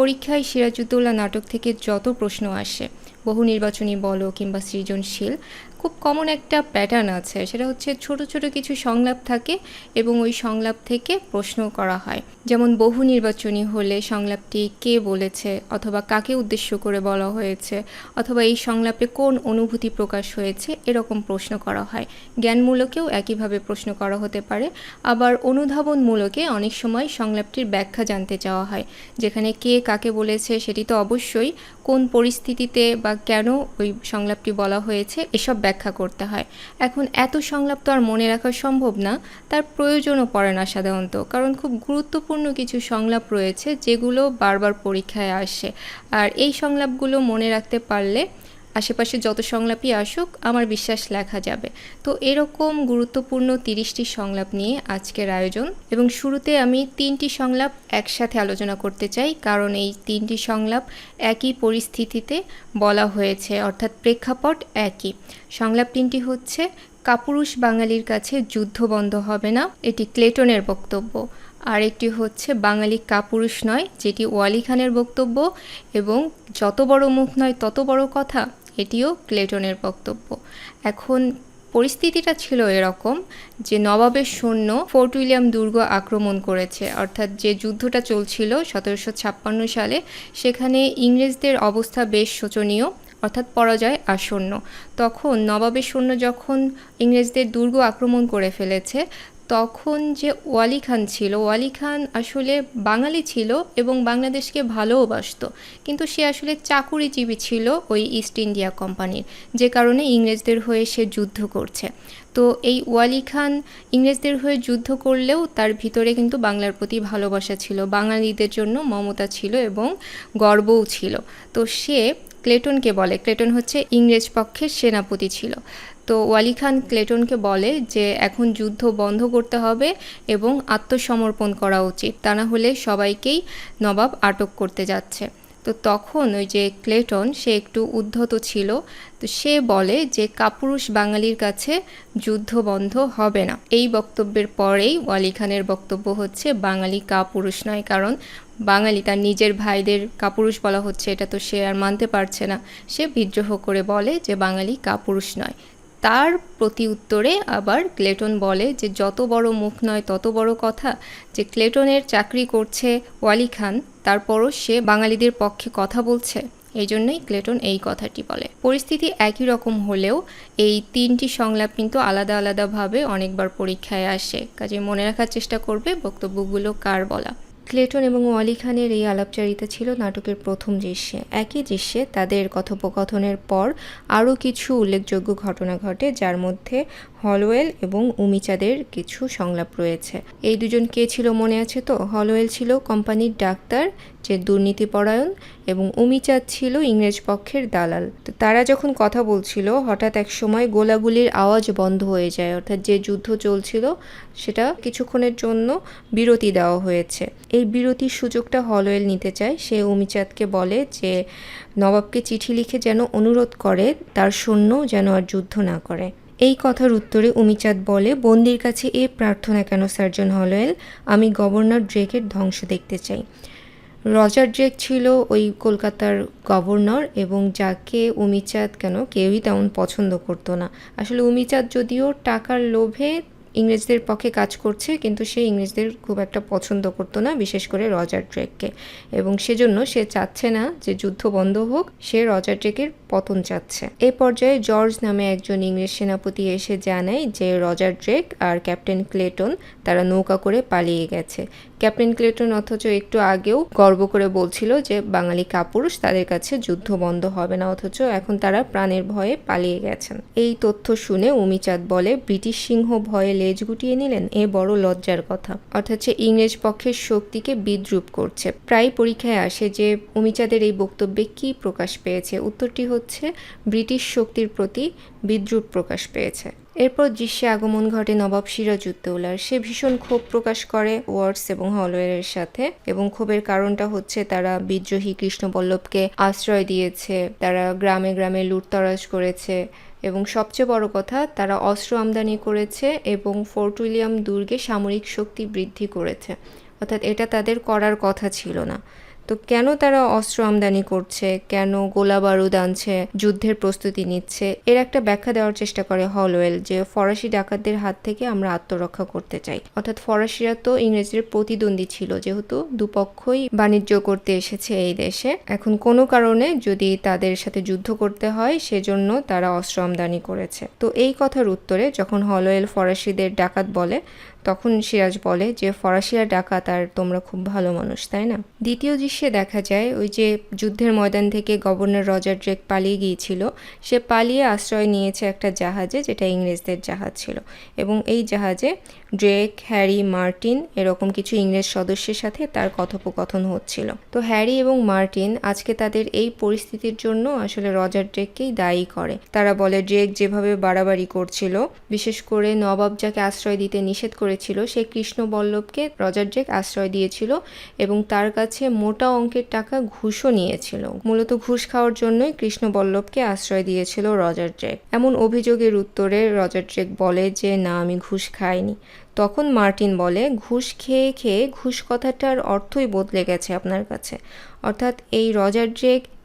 পরীক্ষায় সিরাজুদ্দৌলা নাটক থেকে যত প্রশ্ন আসে বহু নির্বাচনী বলো কিংবা সৃজনশীল খুব কমন একটা প্যাটার্ন আছে। সেটা হচ্ছে ছোট ছোট কিছু সংলাপ থাকে এবং ওই সংলাপ থেকে প্রশ্ন করা হয়। যেমন বহু নির্বাচনী হলে সংলাপটি কে বলেছে অথবা কাকে উদ্দেশ্য করে বলা হয়েছে অথবা এই সংলাপে কোন অনুভূতি প্রকাশ হয়েছে এরকম প্রশ্ন করা হয়। জ্ঞানমূলকেও একইভাবে প্রশ্ন করা হতে পারে। আবার অনুধাবনমূলকে অনেক সময় সংলাপটির ব্যাখ্যা জানতে চাওয়া হয়। যেখানে কে কাকে বলেছে সেটি তো অবশ্যই কোন পরিস্থিতিতে বা কেন ওই সংলাপটি বলা হয়েছে, এসব ব্যাখ্যা করতে হয়। এখন এত সংলাপ তো আর মনে রাখা সম্ভব না, তার প্রয়োজনও পড়ে না সাধারণত, কারণ খুব গুরুত্বপূর্ণ কিছু সংলাপ রয়েছে যেগুলো বারবার পরীক্ষায় আসে। আর এই সংলাপগুলো মনে রাখতে পারলে আশেপাশে যত সংলাপই আসুক, আমার বিশ্বাস লেখা যাবে। তো এরকম গুরুত্বপূর্ণ তিরিশটি সংলাপ নিয়ে আজকের আয়োজন। এবং শুরুতে আমি তিনটি সংলাপ একসাথে আলোচনা করতে চাই, কারণ এই তিনটি সংলাপ একই পরিস্থিতিতে বলা হয়েছে, অর্থাৎ প্রেক্ষাপট একই। সংলাপ তিনটি হচ্ছে, কাপুরুষ বাঙালির কাছে যুদ্ধ বন্ধ হবে না, এটি ক্লেটনের বক্তব্য। আরেকটি হচ্ছে, বাঙালি কাপুরুষ নয়, যেটি ওয়ালি খানের বক্তব্য। এবং যত বড় মুখ নয়, তত বড় কথা এটিও ক্লেটনের বক্তব্য। এখন পরিস্থিতিটা ছিল এরকম যে নবাবের সৈন্য ফোর্ট উইলিয়াম দুর্গ আক্রমণ করেছে। অর্থাৎ যে যুদ্ধটা চলছিল সতেরোশো ছাপ্পান্ন সালে, সেখানে ইংরেজদের অবস্থা বেশ শোচনীয়, অর্থাৎ পরাজয় আসন্ন। তখন নবাবের সৈন্য যখন ইংরেজদের দুর্গ আক্রমণ করে ফেলেছে তখন যে ওয়ালি খান ছিল, ওয়ালি খান আসলে বাঙালি ছিল এবং বাংলাদেশকে ভালোবাসতো। কিন্তু সে আসলে চাকুরিজীবী ছিল ওই ইস্ট ইন্ডিয়া কোম্পানির যে কারণে ইংরেজদের হয়ে সে যুদ্ধ করছে। তো এই ওয়ালি খান ইংরেজদের হয়ে যুদ্ধ করলেও তার ভিতরে কিন্তু বাংলার প্রতি ভালোবাসা ছিল, বাঙালিদের জন্য মমতা ছিল এবং গর্বও ছিল। তো সে ক্লেটনকে বলে, ক্লেটন হচ্ছে ইংরেজ পক্ষের সেনাপতি ছিল। তো ওয়ালি খান ক্লেটনকে বলে যে এখন যুদ্ধ বন্ধ করতে হবে এবং আত্মসমর্পণ করা উচিত। তা না হলে সবাইকেই নবাব আটক করতে যাচ্ছে। তো তখন ওই যে ক্লেটন, সে একটু উদ্ধত ছিল। তো সে বলে যে কাপুরুষ বাঙালির কাছে যুদ্ধ বন্ধ হবে না। এই বক্তব্যের পরেই ওয়ালি খানের বক্তব্য হচ্ছে, বাঙালি কাপুরুষ নয় কারণ বাঙালি তার নিজের ভাইদের কাপুরুষ বলা হচ্ছে। এটা তো সে আর মানতে পারছে না। সে বিদ্রোহ করে বলে যে বাঙালি কাপুরুষ নয়। তার প্রতি উত্তরে আবার ক্লেটন বলে যে, যত বড় মুখ নয়, তত বড় কথা যে, ক্লেটনের চাকরি করছে ওয়ালি খান, তারপরও সে বাঙালিদের পক্ষে কথা বলছে। এই জন্যই ক্লেটন এই কথাটি বলে। পরিস্থিতি একই রকম হলেও এই তিনটি সংলাপ কিন্তু আলাদা আলাদাভাবে অনেকবার পরীক্ষায় আসে। কাজে মনে রাখার চেষ্টা করবে বক্তব্যগুলো কার বলা। ক্লেটন এবং ওয়ালি খানের এই আলাপচারিতা ছিল নাটকের প্রথম দৃশ্যে। একই দৃশ্যে তাদের কথোপকথনের পর আরও কিছু উল্লেখযোগ্য ঘটনা ঘটে, যার মধ্যে হলওয়েল এবং উমিচাঁদের কিছু সংলাপ রয়েছে। এই দুজন কে ছিল মনে আছে তো? হলওয়েল ছিল কোম্পানির ডাক্তার, যে দুর্নীতিপরায়ণ, এবং উমিচাঁদ ছিল ইংরেজ পক্ষের দালাল। তো তারা যখন কথা বলছিল, হঠাৎ এক সময় গোলাগুলির আওয়াজ বন্ধ হয়ে যায়। অর্থাৎ যে যুদ্ধ চলছিল, সেটা কিছুক্ষণের জন্য বিরতি দেওয়া হয়েছে। এই বিরতির সুযোগটা হলওয়েল নিতে চায়। সে উমিচাঁদকে বলে যে, নবাবকে চিঠি লিখে যেন অনুরোধ করে, তার সৈন্য যেন আর যুদ্ধ না করে। এই কথার উত্তরে উমিচাঁদ বলে, বন্দির কাছে এ প্রার্থনা কেন, সার্জন হলোয়েল আমি গভর্নর ড্রেকের ধ্বংস দেখতে চাই। রজার ড্রেক ছিল ওই কলকাতার গভর্নর এবং যাকে উমিচাঁদ কেন, কেউই তেমন পছন্দ করতো না। আসলে উমিচাঁদ যদিও টাকার লোভে ইংরেজদের পক্ষে কাজ করছে, কিন্তু সে ইংরেজদের খুব একটা পছন্দ করতো না, বিশেষ করে রজার ড্রেককে। এবং সেজন্য সে চাচ্ছে না যে যুদ্ধ বন্ধ হোক, সে রজার ড্রেকের পতন চাচ্ছে। এ পর্যায়ে জর্জ নামে একজন ইংরেজ সেনাপতি এসে জানায় যে রজার ড্রেক আর ক্যাপ্টেন ক্লেটন তারা নৌকা করে পালিয়ে গেছে। ক্যাপ্টেন ক্লেটন অথচ একটু আগেও গর্ব করে বলছিল যে বাঙালি কাপুরুষ তাদের কাছে যুদ্ধ বন্ধ হবে না, অথচ এখন তারা প্রাণের ভয়ে পালিয়ে গেছেন। এই তথ্য শুনে উমিচাঁদ বলে, ব্রিটিশ সিংহ ভয়ে লেজ গুটিয়ে নিলেন? এ বড় লজ্জার কথা। অর্থাৎ ইংরেজ পক্ষের শক্তিকে বিদ্রুপ করছে। প্রায় পরীক্ষায় আসে যে উমিচাঁদের এই বক্তব্যে কি প্রকাশ পেয়েছে। উত্তরটি হচ্ছে, ব্রিটিশ শক্তির প্রতি বিদ্রুপ প্রকাশ পেয়েছে। এরপর দৃশ্যে আগমন ঘটে নবাব সিরাজউদ্দৌলার সে ভীষণ ক্ষোভ প্রকাশ করে ওয়ার্ডস এবং হলওয়ের সাথে এবং ক্ষোভের কারণটা হচ্ছে তারা বিদ্রোহী কৃষ্ণপল্লবকে আশ্রয় দিয়েছে, তারা গ্রামে গ্রামে লুটতরাজ করেছে এবং সবচেয়ে বড় কথা, তারা অস্ত্র আমদানি করেছে এবং ফোর্ট উইলিয়াম দুর্গে সামরিক শক্তি বৃদ্ধি করেছে। অর্থাৎ এটা তাদের করার কথা ছিল না। তো কেন তারা অস্ত্র আমদানি করছে? কেন গোলা বারুদ আনছে? যুদ্ধের প্রস্তুতি নিচ্ছে? এর একটা ব্যাখ্যা দেওয়ার চেষ্টা করে হলওয়েল, যে ফরাসি ডাকাতদের হাত থেকে আমরা আত্মরক্ষা করতে চাই। অর্থাৎ ফরাসিরা তো ইংরেজদের প্রতিদ্বন্দ্বী ছিল, যেহেতু দুপক্ষই বাণিজ্য করতে এসেছে এই দেশে। এখন কোনো কারণে যদি তাদের সাথে যুদ্ধ করতে হয়, সেজন্য তারা অস্ত্র আমদানি করেছে। তো এই কথার উত্তরে যখন হলওয়েল ফরাসিদের ডাকাত বলে তখন সিরাজ বলে যে, ফরাসিরা ডাকাত আর তোমরা খুব ভালো মানুষ, তাই না? দ্বিতীয় দৃশ্যে দেখা যায় ওই যে যুদ্ধের ময়দান থেকে গভর্নর রজার ড্রেক পালিয়ে গিয়েছিল। সে পালিয়ে আশ্রয় নিয়েছে একটা জাহাজে, যেটা ইংরেজদের জাহাজ ছিল। এবং এই জাহাজে ড্রেক, হ্যারি, মার্টিন এরকম কিছু ইংরেজ সদস্যের সাথে তার কথোপকথন হচ্ছিল। তো হ্যারি এবং মার্টিন আজকে তাদের এই পরিস্থিতির জন্য আসলে রজার ড্রেককেই দায়ী করে। তারা বলে, ড্রেক যেভাবে বাড়াবাড়ি করছিল, বিশেষ করে নবাব যাকে আশ্রয় দিতে নিষেধ করেছিল, সে কৃষ্ণ বল্লভকে রজার ড্রেক আশ্রয় দিয়েছিল এবং তার কাছে মোটা অঙ্কের টাকা ঘুষও নিয়েছিল। মূলত ঘুষ খাওয়ার জন্যই কৃষ্ণ বল্লভকে আশ্রয় দিয়েছিল রজার এমন অভিযোগের উত্তরে রজার বলে যে, না, আমি ঘুষ খাইনি। তখন মার্টিন বলে, ঘুষ খেয়ে খেয়ে ঘুষ কথাটার অর্থই বদলে গেছে আপনার কাছে। অর্থাৎ এই রজার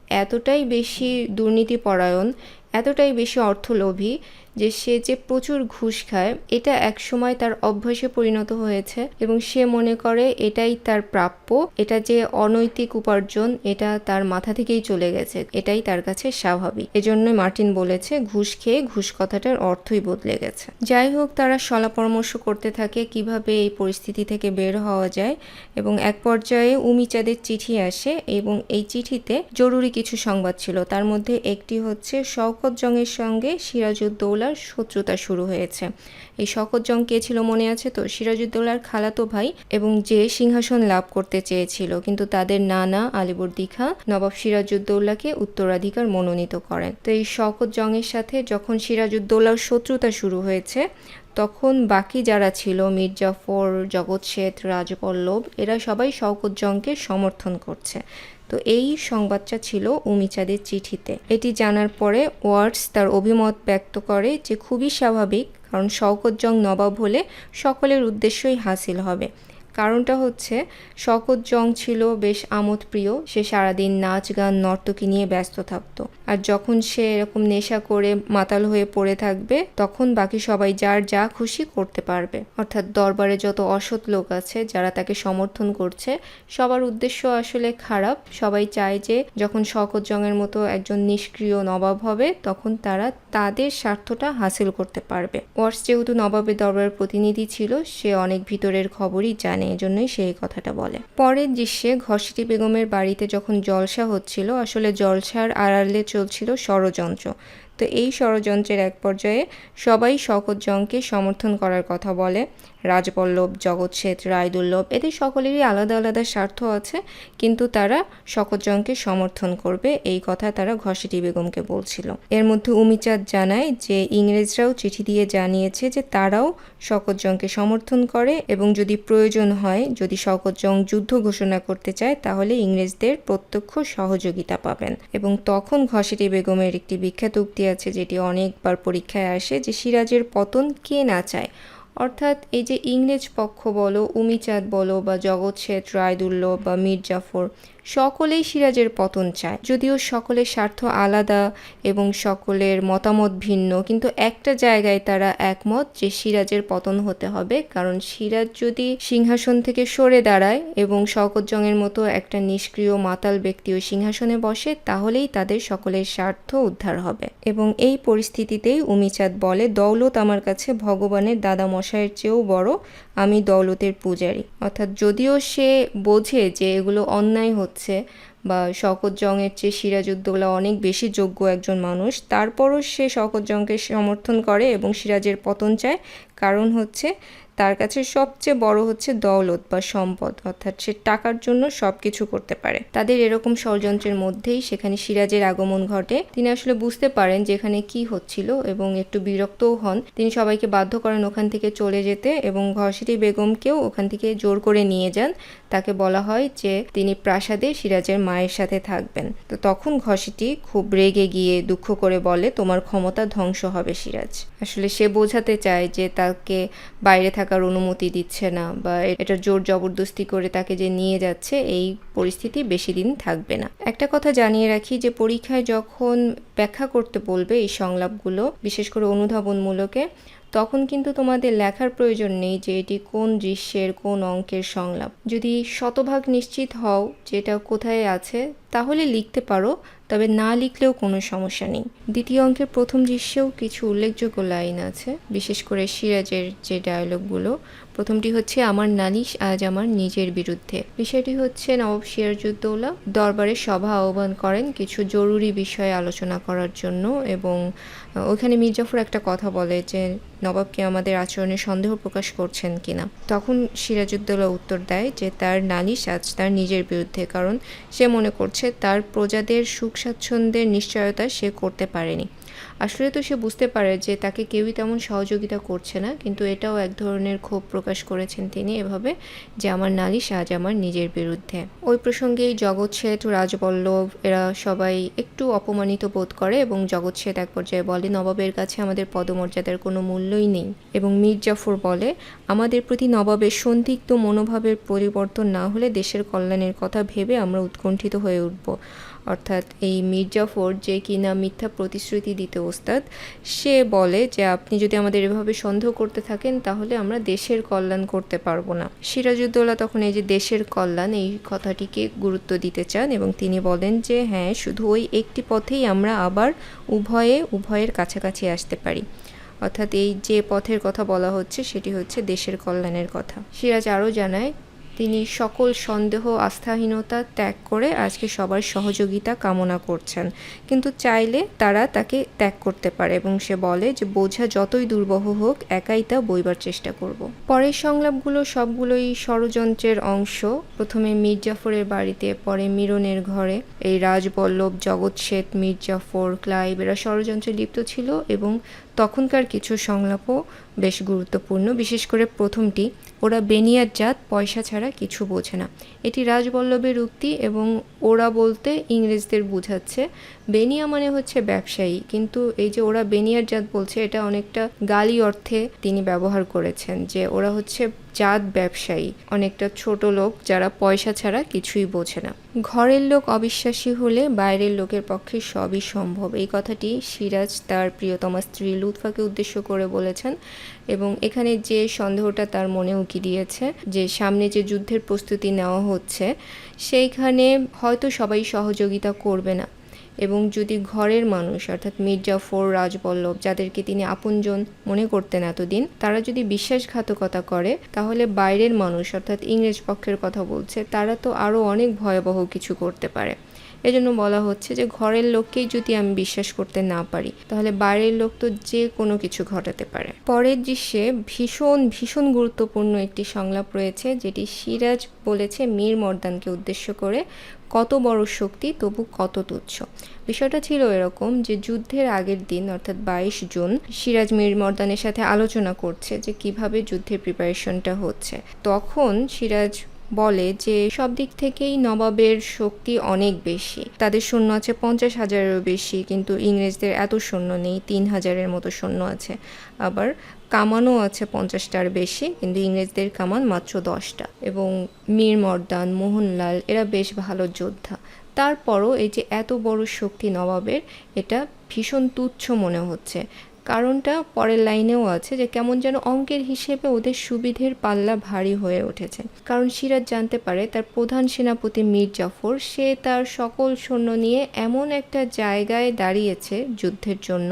এতটাই বেশি দুর্নীতিপরায়ণ, এতটাই বেশি অর্থলোভী যে সে যে প্রচুর ঘুষ খায়, এটা একসময় তার অভ্যাসে পরিণত হয়েছে এবং সে মনে করে এটাই তার প্রাপ্য, এটা যে অনৈতিক উপার্জন, এটা তার মাথা থেকেই চলে গেছে, এটাই তার কাছে স্বাভাবিক। এজন্য মার্টিন বলেছে, ঘুষ খেয়ে ঘুষ কথাটার অর্থই বদলে গেছে। যাই হোক, তারা সলা পরামর্শ করতে থাকে কীভাবে এই পরিস্থিতি থেকে বের হওয়া যায় এবং এক পর্যায়ে উমিচাঁদের চিঠি আসে এবং এই চিঠিতে জরুরি কিছু সংবাদ ছিল। তার মধ্যে একটি হচ্ছে, শওকত জংয়ের সঙ্গে সিরাজউদ্দৌলা সিরাজউদ্দৌলার শত্রুতা শুরু হয়েছে। এই শকত জং কে ছিল মনে আছে তো? সিরাজউদ্দৌলার খালাতো ভাই এবং যে সিংহাসন লাভ করতে চেয়েছিল, কিন্তু তাদের নানা আলিবর্দি খাঁ নবাব সিরাজউদ্দৌলাকে উত্তরাধিকার মনোনীত করেন। তো এই শকত জংয়ের সাথে যখন সিরাজউদ্দৌলার শত্রুতা শুরু হয়েছে, তখন বাকি যারা ছিল মির্জাফর জগৎ শেঠ রাজপল্লব এরা সবাই শওকত জংকে সমর্থন করছে। তো এই সংবাদটা ছিল উমিচাঁদের চিঠিতে। এটি জানার পরে ওয়ার্ডস তার অভিমত ব্যক্ত করে যে খুবই স্বাভাবিক, কারণ শওকত জং নবাব হলে সকলের উদ্দেশ্যই হাসিল হবে। কারণটা হচ্ছে শকত জং ছিল বেশ আমোদপ্রিয়, সে সারাদিন নাচ গান, নর্তকী নিয়ে ব্যস্ত থাকতো। আর যখন সে এরকম নেশা করে মাতাল হয়ে পড়ে থাকবে, তখন বাকি সবাই যার যা খুশি করতে পারবে। অর্থাৎ দরবারে যত অসৎ লোক আছে, যারা তাকে সমর্থন করছে, সবার উদ্দেশ্য আসলে খারাপ। সবাই চায় যে, যখন শকত জংয়ের মতো একজন নিষ্ক্রিয় নবাব হবে, তখন তারা তাদের স্বার্থটা হাসিল করতে পারবে। ওয়ার্স যেহেতু নবাবের দরবারের প্রতিনিধি ছিল, সে অনেক ভিতরের খবরই জানে জানে এজন্যই সেই কথাটা বলে। পরের দৃশ্যে ঘসিটি বেগমের বাড়িতে যখন জলসা হচ্ছিল, আসলে জলসার আড়ালে চলছিল ষড়যন্ত্র। তো এই ষড়যন্ত্রের এক পর্যায়ে সবাই শকত জংকে সমর্থন করার কথা বলে। রাজপল্লব জগৎ শেঠ রায়দুল্লভ এদের সকলেরই আলাদা আলাদা স্বার্থ আছে, কিন্তু তারা শকতজংকে সমর্থন করবে, এই কথা তারা ঘসিটি বেগমকে বলছিল। এর মধ্যে উমিচাঁদ জানায় যে, ইংরেজরাও চিঠি দিয়ে জানিয়েছে যে, তারাও শকতজংকে সমর্থন করে এবং যদি প্রয়োজন হয়, যদি শকতজং যুদ্ধ ঘোষণা করতে চায়, তাহলে ইংরেজদের প্রত্যক্ষ সহযোগিতা পাবেন। এবং তখন ঘসিটি বেগমের একটি বিখ্যাত উক্তি আছে, যেটি অনেকবার পরীক্ষায় আসে যে, সিরাজের পতন কে না চায়? অর্থাৎ এই যে ইংরেজ পক্ষ বলো, উমিচাঁদ বলো বা জগৎ শেঠ রায়দুল্ল বা মীর জাফর সকলেই সিরাজের পতন চায়। যদিও সকলের স্বার্থ আলাদা এবং সকলের মতামত ভিন্ন, কিন্তু একটা জায়গায় তারা একমত যে সিরাজের পতন হতে হবে। কারণ সিরাজ যদি সিংহাসন থেকে সরে দাঁড়ায় এবং শওকতজংয়ের মতো একটা নিষ্ক্রিয় মাতাল ব্যক্তি ওই সিংহাসনে বসে, তাহলেই তাদের সকলের স্বার্থ উদ্ধার হবে। এবং এই পরিস্থিতিতেই উমিচাঁদ বলে, দৌলত আমার কাছে ভগবানের দাদা মশাইয়ের চেয়েও বড়। আমি দৌলতের পূজারি। অর্থাৎ যদিও সে বোঝে যে এগুলো অন্যায় হচ্ছে বা শকত জংয়ের চেয়ে সিরাজউদ্দৌলা অনেক বেশি যোগ্য একজন মানুষ, তারপরও সে শকত জংকে সমর্থন করে এবং সিরাজের পতন চায়। কারণ হচ্ছে তার কাছে সবচেয়ে বড় হচ্ছে দৌলত বা সম্পদ, অর্থাৎ সে টাকার জন্য সব কিছু করতে পারে। তাদের এরকম ষড়যন্ত্রের মধ্যেই সেখানে সিরাজের আগমন ঘটে। তিনি আসলে বুঝতে পারেন যে এখানে কি হচ্ছিল এবং একটু বিরক্তও হন। তিনি সবাইকে বাধ্য করেন ওখান থেকে চলে যেতে এবং ঘষিটি বেগমকেও ওখান থেকে জোর করে নিয়ে যান। তাকে বলা হয় যে তিনি প্রাসাদে সিরাজের মায়ের সাথে থাকবেন। তো তখন ঘসিটি খুব রেগে গিয়ে দুঃখ করে বলে, তোমার ক্ষমতা ধ্বংস হবে সিরাজ। আসলে সে বোঝাতে চায় যে তাকে বাইরে থাকার অনুমতি দিচ্ছে না বা এটা জোর জবরদস্তি করে তাকে যে নিয়ে যাচ্ছে, এই পরিস্থিতি বেশি দিন থাকবে না। একটা কথা জানিয়ে রাখি যে পরীক্ষায় যখন ব্যাখ্যা করতে বলবে এই সংলাপগুলো, বিশেষ করে অনুধাবনমূলকে তখন কিন্তু তোমাদের লেখার প্রয়োজন নেই যে এটি কোন দৃশ্যের, কোন অঙ্কের সংলাপ। যদি শতভাগ নিশ্চিত হও যে এটা কোথায় আছে, তাহলে লিখতে পারো, তবে না লিখলেও কোনো সমস্যা নেই। দ্বিতীয় অঙ্কের প্রথম দৃশ্যেও কিছু উল্লেখযোগ্য লাইন আছে, বিশেষ করে সিরাজের যে ডায়লগগুলো প্রথমটি হচ্ছে আমার নালিশ আজ আমার নিজের বিরুদ্ধে। বিষয়টি হচ্ছে নবাব সিরাজউদ্দৌলা দরবারে সভা আহ্বান করেন কিছু জরুরি বিষয়ে আলোচনা করার জন্য এবং ওখানে মির্জাফর একটা কথা বলে যে নবাবকে আমাদের আচরণে সন্দেহ প্রকাশ করছেন কিনা তখন সিরাজউদ্দৌলা উত্তর দেয় যে, তার নালিশ আজ তার নিজের বিরুদ্ধে, কারণ সে মনে করছে তার প্রজাদের সুখ স্বাচ্ছন্দ্যের নিশ্চয়তা সে করতে পারেনি। আসলে তো সে বুঝতে পারে যে তাকে কেউই তেমন সহযোগিতা করছে না, কিন্তু এটাও এক ধরনের ক্ষোভ প্রকাশ করেছেন তিনি এভাবে যে আমার নালিশ আজ আমার নিজের বিরুদ্ধে। ওই প্রসঙ্গেই জগৎ শেঠ রাজবল্লভ, এরা সবাই একটু অপমানিত বোধ করে এবং জগৎ শেঠ এক পর্যায়ে বলে, নবাবের কাছে আমাদের পদমর্যাদার কোনো মূল্যই নেই। এবং মীর জাফর বলে, আমাদের প্রতি নবাবের সন্দিগ্ধ মনোভাবের পরিবর্তন না হলে দেশের কল্যাণের কথা ভেবে আমরা উৎকণ্ঠিত হয়ে উঠব। অর্থাৎ এই মির্জাফর যে কিনা মিথ্যা প্রতিশ্রুতি দিতে ওস্তাদ, সে বলে যে আপনি যদি আমাদের এভাবে সন্দেহ করতে থাকেন, তাহলে আমরা দেশের কল্যাণ করতে পারব না। সিরাজউদ্দৌলা তখন এই যে দেশের কল্যাণ, এই কথাটিকে গুরুত্ব দিতে চান এবং তিনি বলেন যে হ্যাঁ শুধু ওই একটি পথেই আমরা আবার উভয়ে, উভয়ের কাছাকাছি আসতে পারি। অর্থাৎ এই যে পথের কথা বলা হচ্ছে, সেটি হচ্ছে দেশের কল্যাণের কথা। সিরাজ আরও জানায় তিনি সকল সন্দেহ, আস্থাহীনতা ত্যাগ করে আজকে সবার সহযোগিতা কামনা করছেন। কিন্তু চাইলে তারা তাকে ত্যাগ করতে পারে এবং সে বলে যে, বোঝা যতই দুর্বহ হোক, একাই তা বইবার চেষ্টা করব। পরের সংলাপগুলো সবগুলোই ষড়যন্ত্রের অংশ। প্রথমে মির্জাফরের বাড়িতে, পরে মিরনের ঘরে। এই রাজবল্লভ জগৎ শেঠ মির্জাফর ক্লাইব এরা ষড়যন্ত্রে লিপ্ত ছিল এবং তখনকার কিছু সংলাপও বেশ গুরুত্বপূর্ণ। বিশেষ করে প্রথমটি, ওরা বেনিয়ার জাত, পয়সা ছাড়া কিছু বোঝে না। এটি রাজবল্লভের উক্তি এবং ওরা বলতে ইংরেজদের বোঝাচ্ছে। বেনিয়া মানে হচ্ছে ব্যবসায়ী, কিন্তু এই যে ওরা বেনিয়ার জাত বলছে, এটা অনেকটা গালি অর্থে তিনি ব্যবহার করেছেন যে ওরা হচ্ছে জাত ব্যবসায়ী। অনেকটা ছোট লোক যারা পয়সা ছাড়া কিছুই বোঝে না। ঘরের লোক অবিশ্বাসী হলে বাইরের লোকের পক্ষে সবই সম্ভব। এই কথাটি সিরাজ, তার প্রিয়তমা স্ত্রী লুৎফাকে উদ্দেশ্য করে বলেছেন এবং এখানে যে সন্দেহটা তার মনে উকি দিয়েছে যে সামনে যে যুদ্ধের প্রস্তুতি নেওয়া হচ্ছে, সেইখানে হয়তো সবাই সহযোগিতা করবে না। এবং যদি ঘরের মানুষ, অর্থাৎ মির্জাফর, রাজবল্লভ যাদেরকে তিনি আপনজন মনে করতেন এতদিন, তারা যদি বিশ্বাসঘাতকতা করে, তাহলে বাইরের মানুষ, অর্থাৎ ইংরেজ পক্ষের কথা বলছে, তারা তো আরও অনেক ভয়াবহ কিছু করতে পারে। এজন্য বলা হচ্ছে যে ঘরের লোককেই যদি আমি বিশ্বাস করতে না পারি, তাহলে বাইরের লোক তো যে কোনো কিছু ঘটাতে পারে। পরের দৃশ্যে ভীষণ ভীষণ গুরুত্বপূর্ণ একটি সংলাপ রয়েছে, যেটি সিরাজ বলেছে মীর মর্দানকে উদ্দেশ্য করে। কত বড় শক্তি, তবু কত তুচ্ছ। বিষয়টা ছিল এরকম যে, যুদ্ধের আগের দিন, অর্থাৎ বাইশ জুন, সিরাজ মীর মর্দানের সাথে আলোচনা করছে যে, কীভাবে যুদ্ধের প্রিপারেশনটা হচ্ছে। তখন সিরাজ বলে যে, সব দিক থেকেই নবাবের শক্তি অনেক বেশি। তাদের সৈন্য আছে পঞ্চাশ হাজারেরও বেশি, কিন্তু ইংরেজদের এত সৈন্য নেই, তিন হাজারের মতো সৈন্য আছে। আবার কামানও আছে পঞ্চাশটার বেশি, কিন্তু ইংরেজদের কামান মাত্র দশটা। এবং মীর মর্দান, মোহনলাল, এরা বেশ ভালো যোদ্ধা। তারপরও এই যে এত বড় শক্তি নবাবের, এটা ভীষণ তুচ্ছ মনে হচ্ছে। কারণটা পরের লাইনেও আছে যে কেমন যেন অঙ্কের হিসেবে ওদের সুবিধের পাল্লা ভারী হয়ে উঠেছে। কারণ সিরাজ জানতে পারে তার প্রধান সেনাপতি মীর জাফর, সে তার সকল সৈন্য নিয়ে এমন একটা জায়গায় দাঁড়িয়েছে যুদ্ধের জন্য,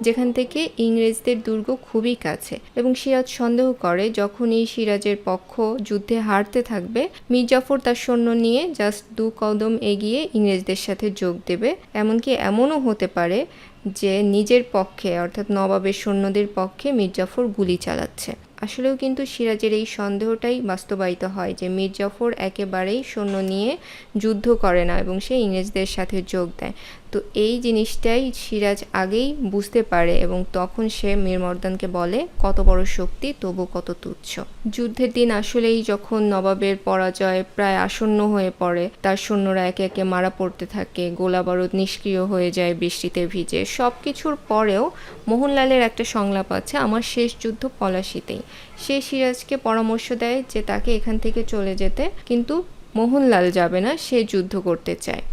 যেখান থেকে ইংরেজদের দুর্গ খুবই কাছে। এবং সিরাজ সন্দেহ করে, যখনই সিরাজের পক্ষ যুদ্ধে হারতে থাকবে, মীর জাফর তার সৈন্য নিয়ে জাস্ট দু কদম এগিয়ে ইংরেজদের সাথে যোগ দেবে। এমনকি এমনও হতে পারে যে নিজের পক্ষে, অর্থাৎ নবাবের সৈন্যদের পক্ষে মির্জাফর গুলি চালাচ্ছে। আসলেও কিন্তু সিরাজের এই সন্দেহটাই বাস্তবায়িত হয় যে মির্জাফর একেবারেই সৈন্য নিয়ে যুদ্ধ করে না এবং সে ইংরেজদের সাথে যোগ দেয়। তো এই জিনিসটাই সিরাজ আগেই বুঝতে পারে এবং তখন সে মীর মর্দানকে বলে, কত বড় শক্তি, তবু কত তুচ্ছ। যুদ্ধের দিন আসলেই যখন নবাবের পরাজয় প্রায় আসন্ন হয়ে পড়ে, তার সৈন্যরা একে একে মারা পড়তে থাকে, গোলা বারুদ নিষ্ক্রিয় হয়ে যায় বৃষ্টিতে ভিজে। সব কিছুর পরেও মোহনলালের একটা সংলাপ আছে, আমার শেষ যুদ্ধ পলাশিতেই। সে সিরাজকে পরামর্শ দেয় যে তাকে এখান থেকে চলে যেতে, কিন্তু মোহনলাল যাবে না, সে যুদ্ধ করতে চায়।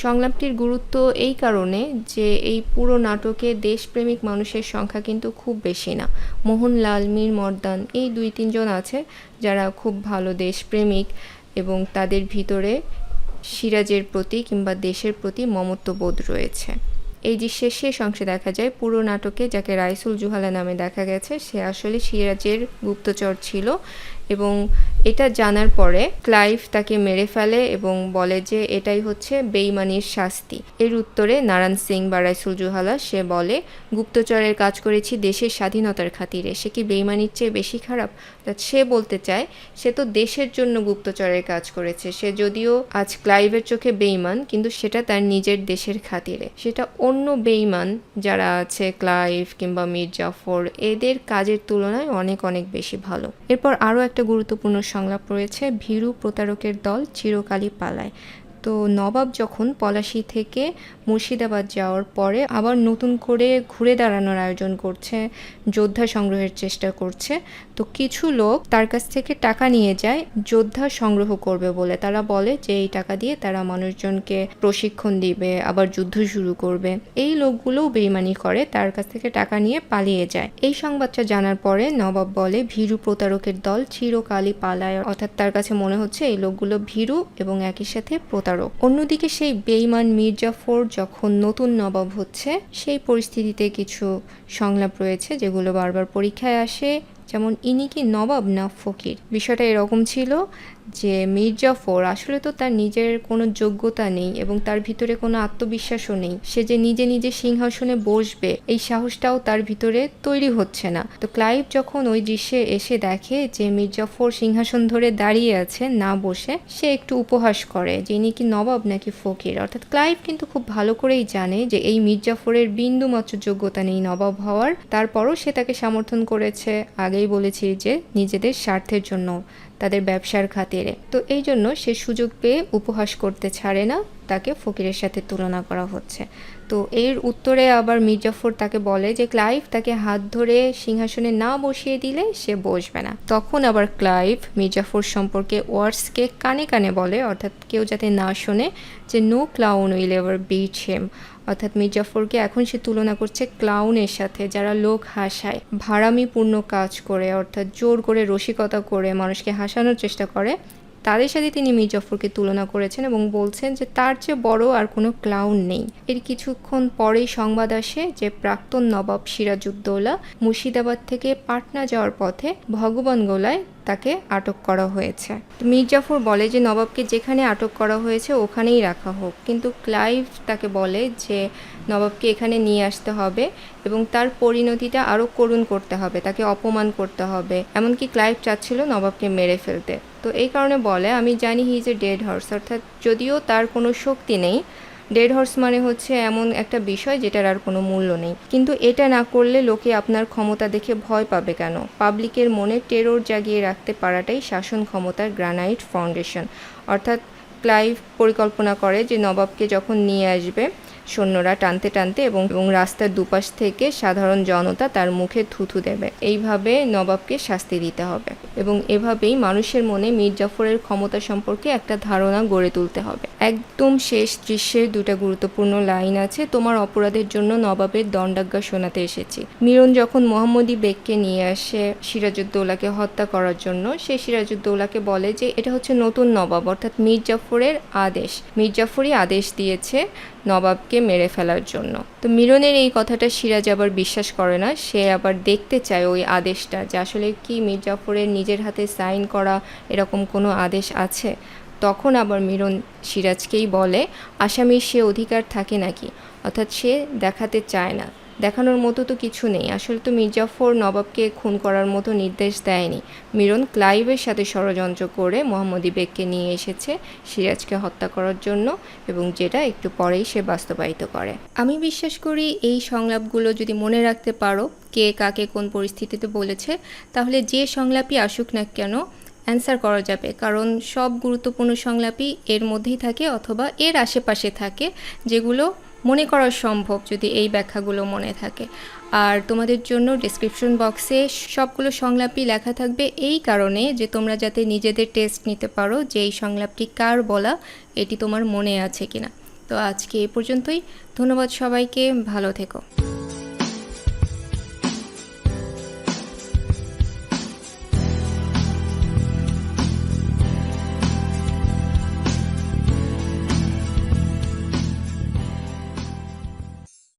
সংলাপটির গুরুত্ব এই কারণে যে এই পুরো নাটকে দেশপ্রেমিক মানুষের সংখ্যা কিন্তু খুব বেশি না। মোহনলাল, মীর মর্দান এই দুই তিনজন আছে যারা খুব ভালো দেশপ্রেমিক এবং তাদের ভিতরে সিরাজের প্রতি কিংবা দেশের প্রতি মমত্ববোধ রয়েছে। এই দৃশ্যের শেষ অংশে দেখা যায়, পুরো নাটকে যাকে রাইসুল জুহালা নামে দেখা গেছে, সে আসলে সিরাজের গুপ্তচর ছিল এবং এটা জানার পরে ক্লাইভ তাকে মেরে ফেলে এবং বলে যে এটাই হচ্ছে বেইমানির শাস্তি। এর উত্তরে নারায়ণ সিং বা রাইসুল জুহালা, সে বলে, গুপ্তচরের কাজ করেছি দেশের স্বাধীনতার খাতিরে। সে কি বেইমানির চেয়ে বেশি খারাপ? তা সে বলতে চায়, সে তো দেশের জন্য গুপ্তচরের কাজ করেছে। সে যদিও আজ ক্লাইভের চোখে বেইমান কিন্তু সেটা তার নিজের দেশের খাতিরে। সেটা অন্য বেইমান যারা আছে, ক্লাইভ কিংবা মীর জাফর, এদের কাজের তুলনায় অনেক অনেক বেশি ভালো। এরপর আরও একটা গুরুত্বপূর্ণ সংলাপ রয়েছে ভীরু প্রতারকের দল চিরকালই পালায়। তো নবাব যখন পলাশি থেকে মুর্শিদাবাদ যাওয়ার পরে আবার নতুন করে ঘুরে দাঁড়ানোর আয়োজন করছে, যোদ্ধা সংগ্রহের চেষ্টা করছে, তো কিছু লোক তার কাছ থেকে টাকা নিয়ে যায়, যোদ্ধা সংগ্রহ করবে বলে। তারা বলে যে এই টাকা দিয়ে তারা মানুষজনকে প্রশিক্ষণ দিবে, আবার যুদ্ধ শুরু করবে। এই লোকগুলোও বেইমানি করে, তার কাছ থেকে টাকা নিয়ে পালিয়ে যায়। এই সংবাদটা জানার পরে নবাব বলে, ভীরু প্রতারকের দল চিরকালই পালায়। অর্থাৎ তার কাছে মনে হচ্ছে এই লোকগুলো ভীরু এবং একই সাথে প্রতারক। অন্যদিকে সেই বেইমান মির্জাফর যখন নতুন নবাব হচ্ছে, সেই পরিস্থিতিতে কিছু সংলাপ রয়েছে যেগুলো বারবার পরীক্ষায় আসে। যেমন, ইনি কি নবাব না ফকির? বিষয়টা এরকম ছিল যে মির্জাফর আসলে তো তার নিজের কোনো যোগ্যতা নেই এবং তার ভিতরে কোনো আত্মবিশ্বাসও নেই। সে যে নিজে নিজে সিংহাসনে বসবে, এই সাহসটাও তার ভিতরে তৈরি হচ্ছে না। তো ক্লাইভ যখন ওই দৃশ্যে এসে দেখে যে মির্জাফর সিংহাসন ধরে দাঁড়িয়ে আছে, না বসে, সে একটু উপহাস করে যে ইনি কি নবাব নাকি ফকির। অর্থাৎ ক্লাইভ কিন্তু খুব ভালো করেই জানে যে এই মির্জাফরের বিন্দু মাত্র যোগ্যতা নেই নবাব হওয়ার। তারপরও সে তাকে সমর্থন করেছে। আগেই বলেছি যে নিজেদের স্বার্থের জন্য। তাদের ব্যবসার খাতিরে। তো এই জন্য সে সুযোগ পেয়ে উপহাস করতে ছাড়ে না, তাকে ফকিরের সাথে তুলনা করা হচ্ছে। তো এর উত্তরে আবার মির্জাফর তাকে বলে যে, ক্লাইভ তাকে হাত ধরে সিংহাসনে না বসিয়ে দিলে সে বসবে না। তখন আবার ক্লাইভ মির্জাফর সম্পর্কে ওয়ার্ডসকে কানে কানে বলে, অর্থাৎ কেউ যাতে না শোনে, যে, no clown will ever beat him. অর্থাৎ মির্জাফরকে এখন সে তুলনা করছে ক্লাউনের সাথে, যারা লোক হাসায় ভাড়ামিপূর্ণ কাজ করে, অর্থাৎ জোর করে রসিকতা করে, মানুষকে হাসানোর চেষ্টা করে। তাদের সাথে তিনি মির্জাফরকে তুলনা করেছেন এবং বলছেন যে তার চেয়ে বড় আর কোনো ক্লাউন নেই। এর কিছুক্ষণ পরেই সংবাদ আসে যে প্রাক্তন নবাব সিরাজউদ্দৌলা মুর্শিদাবাদ থেকে পাটনা যাওয়ার পথে ভগবান গোলায় তাকে আটক করা হয়েছে। তো মির্জাফর বলে যে নবাবকে যেখানে আটক করা হয়েছে ওখানেই রাখা হোক। কিন্তু ক্লাইভ তাকে বলে যে নবাবকে এখানে নিয়ে আসতে হবে এবং তার পরিণতিটা আরও করুণ করতে হবে, তাকে অপমান করতে হবে। এমনকি ক্লাইভ চাচ্ছিল নবাবকে মেরে ফেলতে। তো এই কারণে বলে, আমি জানি হি এ ডেড হর্স। অর্থাৎ যদিও তার কোনো শক্তি নেই, ডেড হর্স মানে হচ্ছে এমন একটা বিষয় যেটার আর কোনো মূল্য নেই। কিন্তু এটা না করলে লোকে আপনার ক্ষমতা দেখে ভয় পাবে কেন? পাবলিকের মনে টেরর জাগিয়ে রাখতে পারাটাই শাসন ক্ষমতার গ্রানাইট ফাউন্ডেশন। অর্থাৎ ক্লাইভ পরিকল্পনা করে যে নবাবকে যখন নিয়ে আসবে সৈন্যরা টানতে টানতে এবং এবং রাস্তার দুপাশ থেকে সাধারণ জনতা তার মুখে থুথু দেবে। এইভাবে নবাবকে শাস্তি দিতে হবে এবং এভাবেই মানুষের মনে মীর জাফরের ক্ষমতা সম্পর্কে একটা ধারণা গড়ে তুলতে হবে। একদম শেষ দৃশ্যের দুটা গুরুত্বপূর্ণ লাইন আছে, তোমার অপরাধের জন্য নবাবের দণ্ডাজ্ঞা শোনাতে এসেছি। মিরন যখন মোহাম্মদী বেগকে নিয়ে আসে সিরাজউদ্দৌলাকে হত্যা করার জন্য, সে সিরাজউদ্দৌলাকে বলে যে, এটা হচ্ছে নতুন নবাব। অর্থাৎ মীর জাফরের আদেশ। মীর জাফরই আদেশ দিয়েছে নবাবকে মেরে ফেলার জন্য। তো মিরনের এই কথাটা সিরাজ আবার বিশ্বাস করে না। সে আবার দেখতে চায় ওই আদেশটা যে আসলে কি মীর জাফরের নিজের হাতে সাইন করা এরকম কোনো আদেশ আছে? তখন আবার মিরন সিরাজকেই বলে, আসামির সে অধিকার থাকে নাকি? অর্থাৎ সে দেখাতে চায় না। দেখানোর মতো তো কিছু নেই। আসলে তো মির্জাফর নবাবকে খুন করার মতো নির্দেশ দেয়নি। মিরন ক্লাইভের সাথে ষড়যন্ত্র করে মোহাম্মদ ইবেককে নিয়ে এসেছে সিরাজকে হত্যা করার জন্য এবং যেটা একটু পরেই সে বাস্তবায়িত করে। আমি বিশ্বাস করি এই সংলাপগুলো যদি মনে রাখতে পারো কে কাকে কোন পরিস্থিতিতে বলেছে, তাহলে যে সংলাপই আসুক না কেন অ্যান্সার করা যাবে। কারণ সব গুরুত্বপূর্ণ সংলাপই এর মধ্যেই থাকে অথবা এর আশেপাশে থাকে, যেগুলো মনে করা সম্ভব যদি এই ব্যাখ্যাগুলো মনে থাকে। আর তোমাদের জন্য ডিসক্রিপশন বক্সে সবগুলো সংলাপই লেখা থাকবে এই কারণে যে তোমরা যাতে নিজেদের টেস্ট নিতে পারো যে এই সংলাপটি কার বলা, এটি তোমার মনে আছে কিনা। তো আজকে এ পর্যন্তই। ধন্যবাদ সবাইকে। ভালো থেকো।